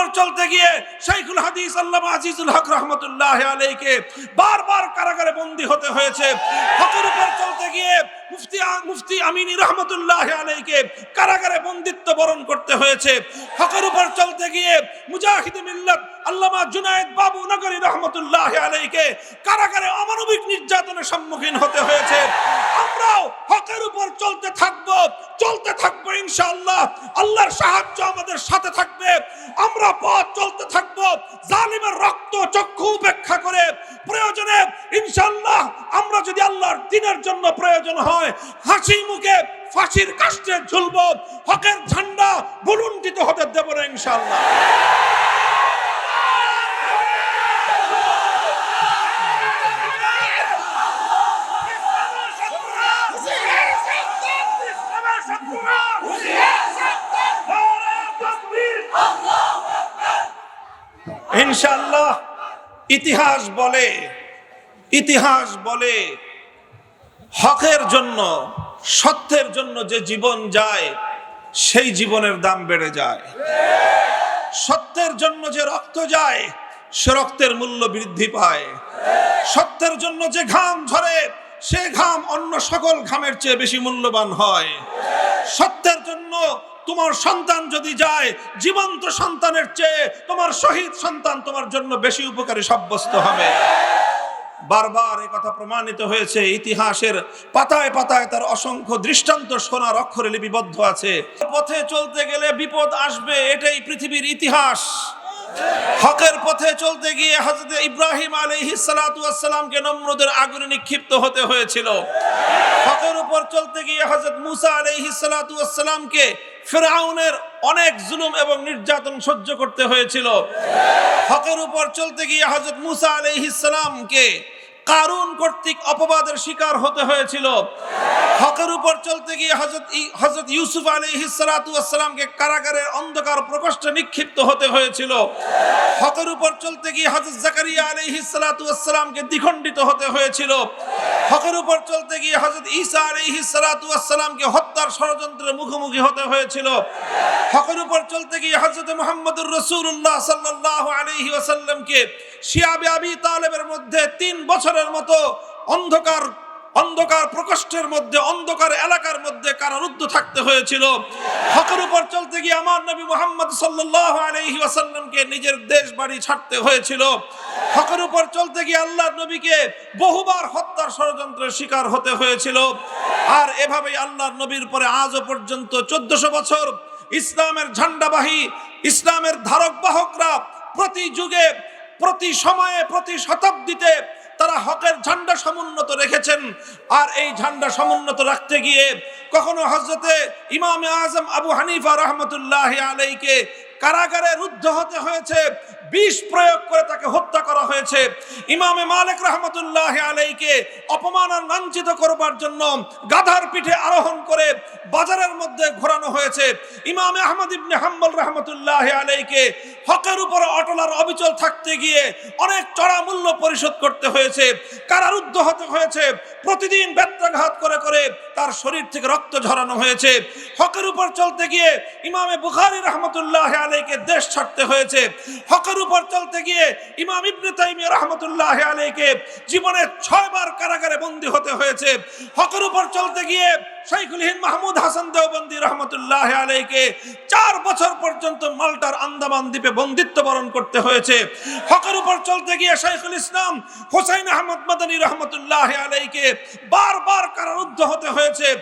উপর চলতে গিয়ে শাইখুল হাদিস আল্লামা আজিজুল হক রহমতুল্লাহ আলাইকে বারবার কারাগারে বন্দী হতে হয়েছে। হকের উপর চলতে গিয়ে মুফতি মুফতি আমিনী রহমতুল্লাহ আলাইকে কারাগারে বন্দিত্ব বরণ করতে হয়েছে। হকের উপর চলতে গিয়ে মুজাহিদ মিল্লাত আল্লামা জুনায়েদ বাবু নগরী রহমতুল্লাহ আলাইকে কারাগারে অমানবিক নির্যাতনের সম্মুখীন হতে হয়েছে। চক্ষু উপেক্ষা করে প্রয়োজনে ইনশাল্লাহ আমরা যদি আল্লাহর দিনের জন্য প্রয়োজন হয়, হাসি মুখে ফাঁসির কাষ্টে ঝুলব, হকের ঝান্ডা বুলুন্টিত হতে দেব না ইনশাআল্লাহ। ইনশাআল্লাহ, ইতিহাস বলে ইতিহাস বলে, হকের জন্য, সত্যের জন্য যে জীবন যায়, সেই জীবনের দাম বেড়ে যায়। সত্যের জন্য যে রক্ত যায়, সে রক্তের মূল্য বৃদ্ধি পায়। সত্যের জন্য যে ঘাম ঝরে, সে ঘাম অন্য সকল ঘামের চেয়ে বেশি মূল্যবান হয়। সত্যের জন্য তোমার সন্তান যদি যায়, জীবন্ত সন্তানের চেয়ে তোমার শহীদ সন্তান তোমার জন্য বেশি উপকারী সাব্যস্ত হবে। বারবার এই কথা প্রমাণিত হয়েছে, ইতিহাসের পাতায় পাতায় তার অসংখ্য দৃষ্টান্ত সোনার অক্ষরে লিপিবদ্ধ আছে। পথে চলতে গেলে বিপদ আসবে, এটাই পৃথিবীর ইতিহাস। হকের পথে চলতে গিয়ে হজরত ইব্রাহিম আলাইহিস সালাতু ওয়াসসালামকে নমরুদের আগুনে নিক্ষিপ্ত হতে হয়েছিল। হকের উপর চলতে গিয়ে হজরত মুসা আলাইহিস সালাতু ওয়াসসালামকে ফেরাউনের অনেক জুলুম এবং নির্যাতন সহ্য করতে হয়েছিল। হকের উপর চলতে গিয়ে হজরত মুসা আলহ সালামকে কারুন কর্তৃক অপবাদের শিকার হতে হয়েছিল। হকের উপর চলতে গিয়ে হজরত হজরত ইউসুফ আলাইহিস সালাতু ওয়াসসালামকে কারাগারের অন্ধকার প্রকোষ্ঠে নিক্ষিপ্ত হতে হয়েছিল। হকের উপর চলতে গিয়ে হজরত জাকারিয়া আলাইহিস সালাতু ওয়াসসালামকে দ্বিখণ্ডিত হতে হয়েছিল। হকের উপর চলতে গিয়ে হজরত ঈসা আলী সালাতু ওয়াসসালামকে হত্যার ষড়যন্ত্রের মুখোমুখি হতে হয়েছিল। হকের উপর চলতে গিয়ে হজরত মুহাম্মদুর রাসূলুল্লাহ সাল্লাল্লাহু আলাইহি ওয়াসাল্লামকে শিয়াবে আবি তালেবের মধ্যে তিন বছরের মতো অন্ধকার অন্ধকার প্রকোষ্ঠের মধ্যে, অন্ধকার এলাকার মধ্যে কারারুদ্ধ থাকতে হয়েছিল। হকের উপর চলতে গিয়ে আমার নবী মোহাম্মদ সাল্লাল্লাহু আলাইহি ওয়াসাল্লামকে নিজের দেশ বাড়ি ছাড়তে হয়েছিল। হকের উপর চলতে গিয়ে আল্লাহর নবীকে বহুবার হত্যার ষড়যন্ত্রের শিকার হতে হয়েছিল। আর এভাবেই আল্লাহর নবীর পরে আজও পর্যন্ত চোদ্দশো বছর ইসলামের ঝান্ডাবাহী, ইসলামের ধারক বাহকরা প্রতি যুগে, প্রতি সময়ে, প্রতি শতাব্দীতে তারা হকের ঝান্ডা সমুন্নত রেখেছেন। আর এই ঝান্ডা সমুন্নত রাখতে গিয়ে কখনো হজরতে ইমাম আজম আবু হানিফা রহমতুল্লাহ আলাইকে কারাগারে রুদ্ধ হতে হয়েছে। বিষ প্রয়োগ করে তাকে হত্যা করা হয়েছে। ইমামে মালিক রহমতুল্লাহ আলাইকে অপমান আর লাঞ্ছিত করবার জন্য গাধার পিঠে আরোহণ করে বাজারের মধ্যে ঘোরানো হয়েছে। ইমামে আহমদ ইবনে হাম্বল রহমতুল্লাহ আলাইকে হকের উপর অটল আর অবিচল থাকতে গিয়ে অনেক চড়া মূল্য পরিশোধ করতে হয়েছে। কারারুদ্ধ হতে হয়েছে। প্রতিদিন ব্যত্রাঘাত করে করে তার শরীর থেকে রক্ত ঝরানো হয়েছে। হকের উপর চলতে গিয়ে ইমামে বুখারি রহমতুল্লাহ আলাইকে দেশ ছাড়তে হয়েছে। হকের উপর চলতে গিয়ে ইমাম ইবনে তাইমিয়া রহমতুল্লাহ আলাইকে জীবনে ছয়বার কারাগারে বন্দী হতে হয়েছে। হকের উপর চলতে গিয়ে শাইখুল হিন্দ মাহমুদ হাসান দেওবন্দি রহমতুল্লাহ আলাইকে চার বছর পর্যন্ত মাল্টার আন্দামান দ্বীপে বন্দিত্ব বরণ করতে হয়েছে। হকের উপর চলতে গিয়ে শাইখুল ইসলাম হোসাইন আহমদ মাদানী রহমতুল্লাহ আলাইকে বারবার কারারুদ্ধ হতে হয়েছে।